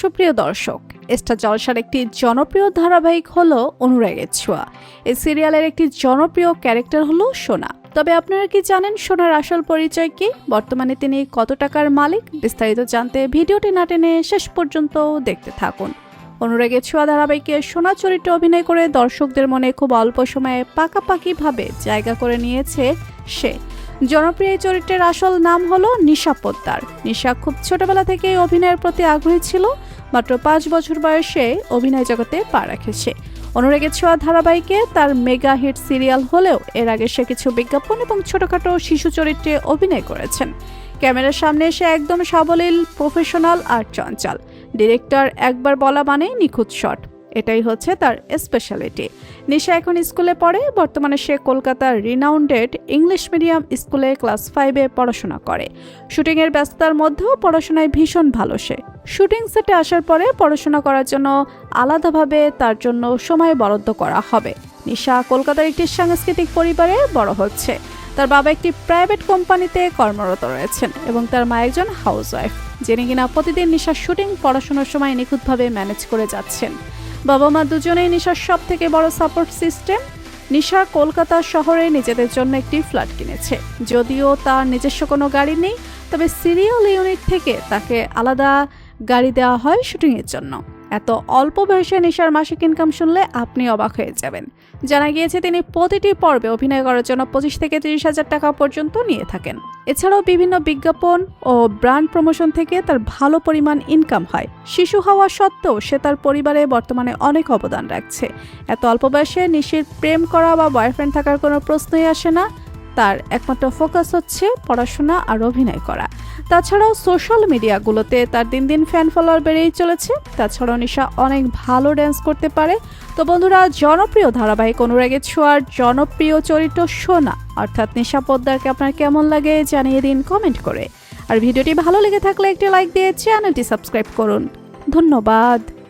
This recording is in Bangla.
সুপ্রিয় দর্শক স্টার জলসার একটি জনপ্রিয় ধারাবাহিক হলো অনুরাগের ছোঁয়া। এই সিরিয়ালের একটি জনপ্রিয় ক্যারেক্টার হলো সোনা। তবে আপনারা কি জানেন সোনার আসল পরিচয় কি? বর্তমানে তিনি কত টাকার মালিক? বিস্তারিত জানতে ভিডিওটি না টেনে শেষ পর্যন্ত দেখতে থাকুন। অনুরাগের ছোঁয়া ধারাবাহিকে সোনা চরিত্রে অভিনয় করে দর্শকদের মনে খুব অল্প সময়ে পাকাপাকিভাবে জায়গা করে নিয়েছে সে। জনপ্রিয় চরিত্রের আসল নাম হলো নিশা পোদ্দার। নিশা খুব ছোটবেলা থেকে অভিনয়ের প্রতি আগ্রহী ছিল, মাত্র পাঁচ বছর বয়সে অভিনয় জগতে পা রাখেছে। অনুরাগের ছোঁয়া ধারাবাহিকে তার মেগা হিট সিরিয়াল হলেও এর আগে সে কিছু বিজ্ঞাপন এবং ছোটখাটো শিশু চরিত্রে অভিনয় করেছেন। ক্যামেরার সামনে এসে একদম সাবলীল, প্রফেশনাল আর চঞ্চল। ডিরেক্টর একবার বলা মানে নিখুঁত শট। এটাই হচ্ছে তার স্পেশালিটি নিশা এখন স্কুলে পড়ে, বর্তমানে সে কলকাতার রিনাউন্ডেড ইংলিশ মিডিয়াম স্কুলে ক্লাস ফাইভে পড়াশোনা করে। শুটিংয়ের ব্যস্ততার মধ্যেও পড়াশোনায় ভীষণ ভালো সে। শুটিং সেটে আসার পরে পড়াশোনা করার জন্য আলাদাভাবে তার জন্য সময় বরাদ্দ করা হবে। নিশা কলকাতার একটি সাংস্কৃতিক পরিবারে বড় হচ্ছে। তার বাবা একটি প্রাইভেট কোম্পানিতে কর্মরত রয়েছেন এবং তার মা একজন হাউসওয়াইফ যিনি কিনা প্রতিদিন নিশা শুটিং পড়াশোনার সময় নিখুঁতভাবে ম্যানেজ করে যাচ্ছেন। বাবা মা দুজনেই নিশার সব থেকে বড় সাপোর্ট সিস্টেম নিশা কলকাতা শহরে নিজেদের জন্য একটি ফ্ল্যাট কিনেছে। যদিও তার নিজস্ব কোনো গাড়ি নেই, তবে সিরিয়াল ইউনিট থেকে তাকে আলাদা গাড়ি দেওয়া হয় শুটিংয়ের জন্য। এত অল্প বয়সে নিশার মাসিক ইনকাম শুনলে আপনি অবাক হয়ে যাবেন। জানা গিয়েছে তিনি প্রতিটি পর্বে অভিনয় করার জন্য পঁচিশ থেকে তিরিশ হাজার টাকা পর্যন্ত নিয়ে থাকেন। এছাড়াও বিভিন্ন বিজ্ঞাপন ও ব্র্যান্ড প্রমোশন থেকে তার ভালো পরিমাণ ইনকাম হয়। শিশু হওয়া সত্ত্বেও সে তার পরিবারে বর্তমানে অনেক অবদান রাখছে। এত অল্প বয়সে নিশির প্রেম করা বা বয়ফ্রেন্ড থাকার কোনো প্রশ্নই আসে না। তার একমাত্র ফোকাস হচ্ছে পড়াশোনা আর অভিনয় করা। তাছাড়াও সোশ্যাল মিডিয়াগুলোতে তার দিন দিন ফ্যান ফলোয়ার বেড়েই চলেছে। তাছাড়াও নিশা অনেক ভালো ড্যান্স করতে পারে। তো বন্ধুরা, জনপ্রিয় ধারাবাহিক অনুরাগের ছোঁয়ার জনপ্রিয় চরিত্র সোনা, অর্থাৎ নিশা পোদ্দারকে আপনার কেমন লাগে জানিয়ে দিন কমেন্ট করে। আর ভিডিওটি ভালো লেগে থাকলে একটি লাইক দিয়ে চ্যানেলটি সাবস্ক্রাইব করুন। ধন্যবাদ।